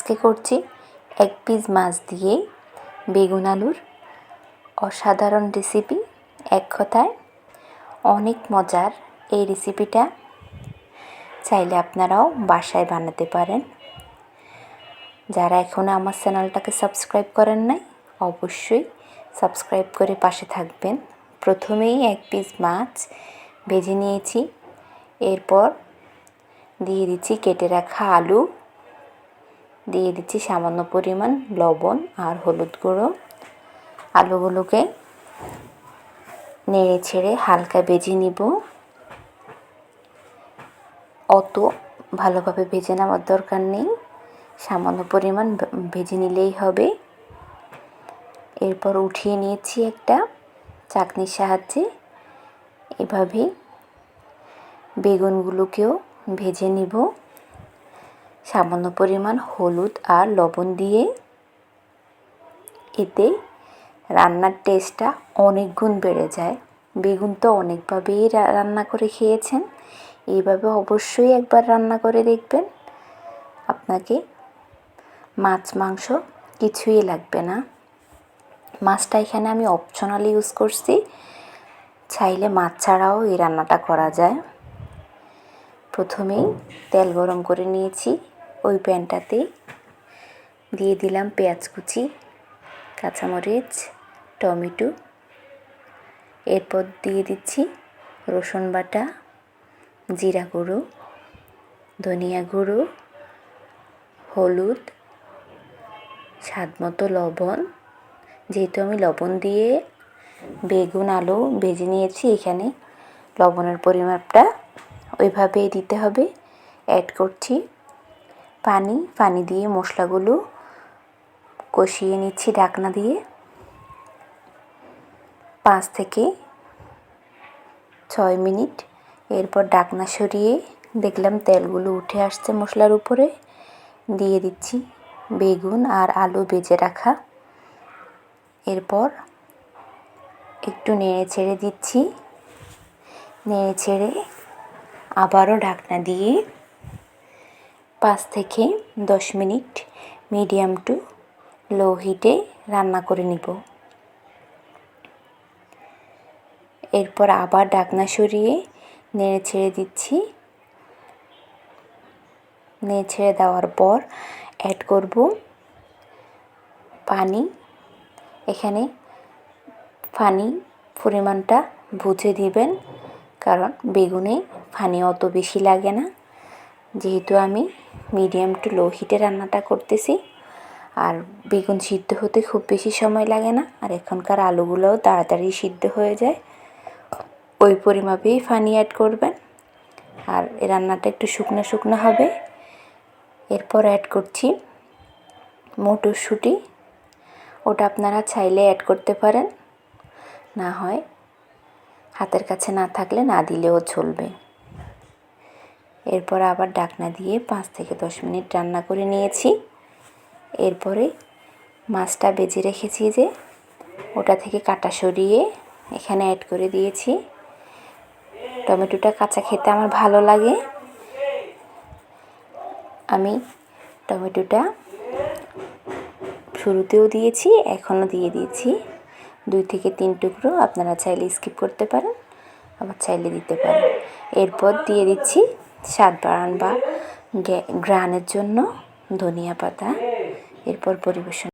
আজকে করছি এক পিস মাছ দিয়ে বেগুন আলুর অসাধারণ রেসিপি এক কথায়। অনেক মজার এই রেসিপিটা চাইলে আপনারাও বাসায় বানাতে পারেন। যারা এখনও আমার চ্যানেলটাকে সাবস্ক্রাইব করেন নাই, অবশ্যই সাবস্ক্রাইব করে পাশে থাকবেন। প্রথমেই এক পিস মাছ ভেজে নিয়েছি। এরপর দিয়ে দিচ্ছি কেটে রাখা আলু। দিয়ে দিচ্ছি সামান্য পরিমাণ লবণ আর হলুদ গুঁড়ো। আলুগুলোকে নেড়ে ছেড়ে হালকা ভেজে নিব। অত ভালোভাবে ভেজে নেওয়ার দরকার নেই। সামান্য পরিমাণ ভেজে নিলেই হবে। এরপর উঠিয়ে নিয়েছি একটা চাকনির সাহায্যে। এভাবেই বেগুনগুলোকেও ভেজে নিব। সামান্য পরিমাণ হলুদ আর লবণ দিয়ে এতে রান্নার টেস্টটা অনেক গুণ বেড়ে যায়। বেগুন তো অনেকভাবেই রান্না করে খেয়েছেন। এইভাবে অবশ্যই একবার রান্না করে দেখবেন। আপনাকে মাছ, মাংস কিছুই লাগবে না। মাছটা এখানে আমি অপশনাল ইউজ করছি। চাইলে মাছ ছাড়াও এই রান্নাটা করা যায়। প্রথমেই তেল গরম করে নিয়েছি। ওই প্যানটাতে দিয়ে দিলাম পেঁয়াজ কুচি, কাঁচামরিচ, টমেটো। এরপর দিয়ে দিচ্ছি রসুন বাটা, জিরা গুঁড়ো, ধনিয়া গুঁড়ো, হলুদ, স্বাদ মতো লবণ। যেহেতু আমি লবণ দিয়ে বেগুন, আলু ভেজে নিয়েছি, এখানে লবণের পরিমাপটা ওইভাবেই দিতে হবে। অ্যাড করছি পানি পানি দিয়ে মশলাগুলো কষিয়ে নিচ্ছি ঢাকনা দিয়ে। পাঁচ থেকে ছয় মিনিট। এরপর ডাকনা সরিয়ে দেখলাম তেলগুলো উঠে আসছে মশলার উপরে। দিয়ে দিচ্ছি বেগুন আর আলু বেজে রাখা। এরপর একটু নেড়ে ছেড়ে দিচ্ছি। নেড়ে ছেড়ে আবারও ঢাকনা দিয়ে পাঁচ থেকে দশ মিনিট মিডিয়াম টু লো হিটে রান্না করে নিব। এরপর আবার ডাকনা সরিয়ে নেড়ে ছেড়ে দিচ্ছি। নেড়ে ছেড়ে দেওয়ার পর অ্যাড করব পানি। এখানে পানি পরিমাণটা বুঝে দিবেন, কারণ বেগুনে পানি অত বেশি লাগে না। যেহেতু আমি মিডিয়াম টু লো হিটে রান্নাটা করতেছি, আর বেগুন সিদ্ধ হতে খুব বেশি সময় লাগে না, আর এখনকার আলুগুলোও তাড়াতাড়ি সিদ্ধ হয়ে যায়। ওই পরিমাপেই পানি অ্যাড করবেন, আর এই রান্নাটা একটু শুকনো শুকনো হবে। এরপর অ্যাড করছি মটরশুঁটি। ওটা আপনারা চাইলে অ্যাড করতে পারেন। না হয় হাতের কাছে না থাকলে না দিলেও চলবে। এরপর আবার ডাকনা দিয়ে পাঁচ থেকে দশ মিনিট রান্না করে নিয়েছি। এরপরে মাছটা বেজে রেখেছি যে ওটা থেকে কাটা সরিয়ে এখানে অ্যাড করে দিয়েছি। টমেটোটা কাঁচা খেতে আমার ভালো লাগে। আমি টমেটোটা শুরুতেও দিয়েছি, এখনও দিয়ে দিয়েছি। দুই থেকে তিন টুকরো আপনারা চাইলে স্কিপ করতে পারেন, আবার চাইলে দিতে পারেন। এরপর দিয়ে দিচ্ছি স্বাদ বাড়ান বা গ্রানের জন্য ধনিয়া পাতা এরপর পরিবেশন